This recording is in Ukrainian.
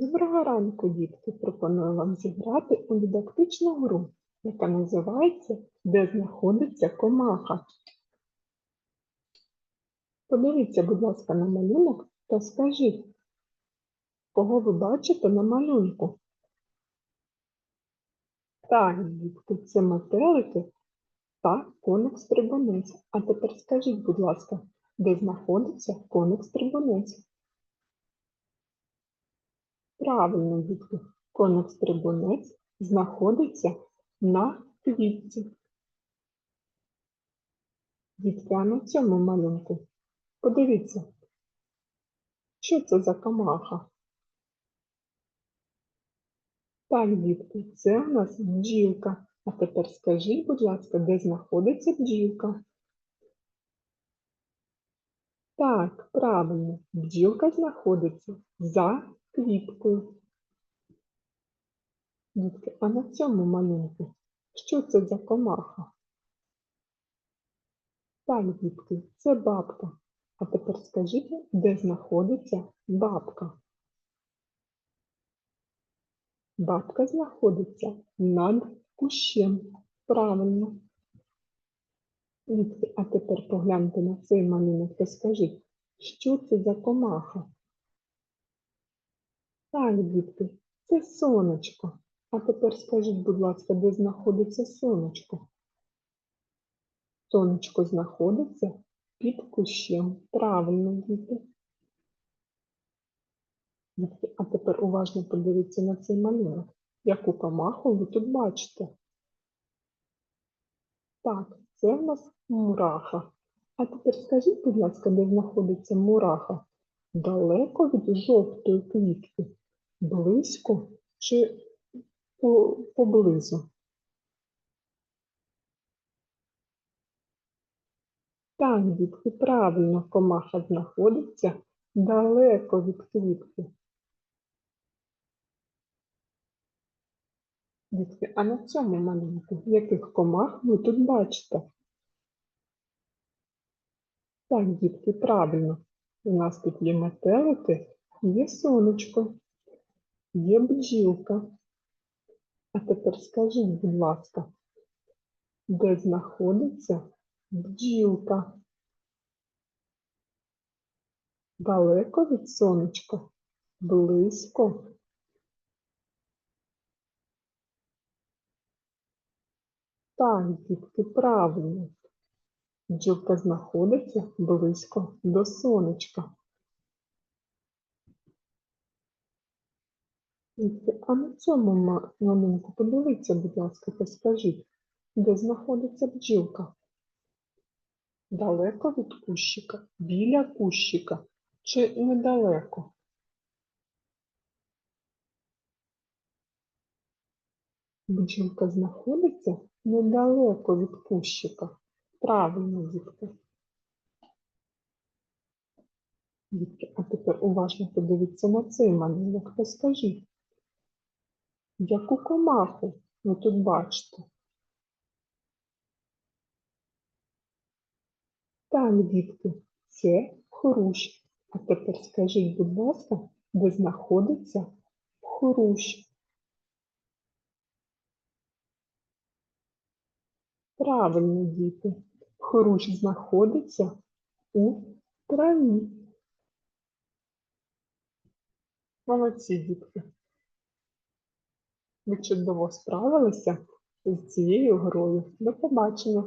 Доброго ранку, дітки! Пропоную вам зіграти у дидактичну гру, яка називається Де знаходиться комаха. Подивіться, будь ласка, на малюнок та скажіть, кого ви бачите на малюнку? Так, дітки, це метелики та коник-стрибунець. А тепер скажіть, будь ласка, де знаходиться коник-стрибунець? Правильно, дітки, коник-стрибунець знаходиться на квітці. Дітки, на цьому малюнку подивіться, що це за комаха? Так, дітки, це у нас бджілка. А тепер скажіть, будь ласка, де знаходиться бджілка? Так, правильно, бджілка знаходиться за квіткою. Дітки, а на цьому малюнку що це за комаха? Так, дітки, це бабка. А тепер скажіть, де знаходиться бабка? Бабка знаходиться над кущем. Правильно. Дітки, а тепер погляньте на цей малюнок та скажіть, що це за комаха? Так, дітки, це сонечко. А тепер скажіть, будь ласка, де знаходиться сонечко? Сонечко знаходиться під кущем. Правильно, діти. А тепер уважно подивіться на цей малюнок. Яку комаху ви тут бачите? Так, це в нас мураха. А тепер скажіть, будь ласка, де знаходиться мураха? Далеко від жовтої квітки? Близько чи поблизу? Так, дітки, правильно, комаха знаходиться далеко від квітки. Дітки, а на цьому малюнку яких комах ви тут бачите? Так, дітки, правильно. У нас тут є метелики, є сонечко, є бджілка. А тепер скажіть, будь ласка, де знаходиться бджілка? Далеко від сонечка? Близько? Так, дітки, правильно. Бджілка знаходиться близько до сонечка. Дітки, А на цьому ма- малюнку подивіться, будь ласка, та скажіть, де знаходиться бджілка? Далеко від кущика, біля кущика чи недалеко? Бджілка знаходиться недалеко від кущика. Правильно, дітки. Дітки, а тепер уважно подивіться на цей малюнок та скажіть, яку комаху ви тут бачите? Так, дітки, це хрущ. А тепер скажіть, будь ласка, де знаходиться хрущ? Правильно, діти. Хрущ знаходиться у траві. Молодці, дітки. Ви чудово справилися з цією грою. До побачення.